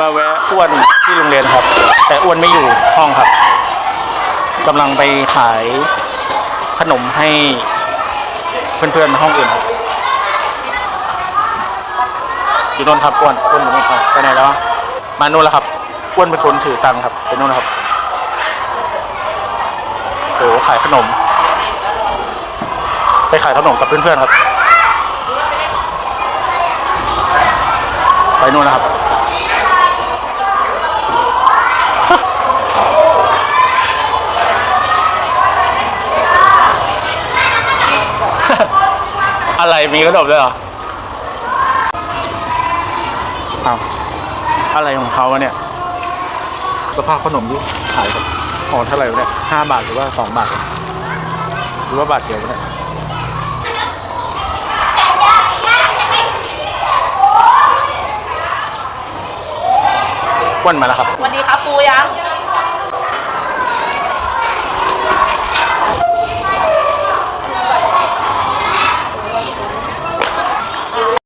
มาแวะอ้วนที่โรงเรียนครับ แต่อ้วนไม่อยู่ห้องครับกำลังไปขายขนมให้เพื่อนๆห้องอื่นครับอยู่นนท์ครับอ้วนอ้วนอยู่นนท์ครับไปไหนแล้วมานู่นแล้วครับอ้วนเป็นคนถือตังค์ครับไปนู่นครับโอ้ขายขนม ไปขายขนมกับเพื่อนๆครับ ไปนู่นนะครับ อะไรมีขนมด้วยเหรออ้าวอะไรของเขาวะเนี่ย สภาพขนมที่ขายแบบห่อเท่าไหร่วะเนี่ยห้าบาทหรือว่าสองบาท หรือว่าบาทเดียววะเนี่ยวันมาแล้วครับ วันนี้ครับปูยัง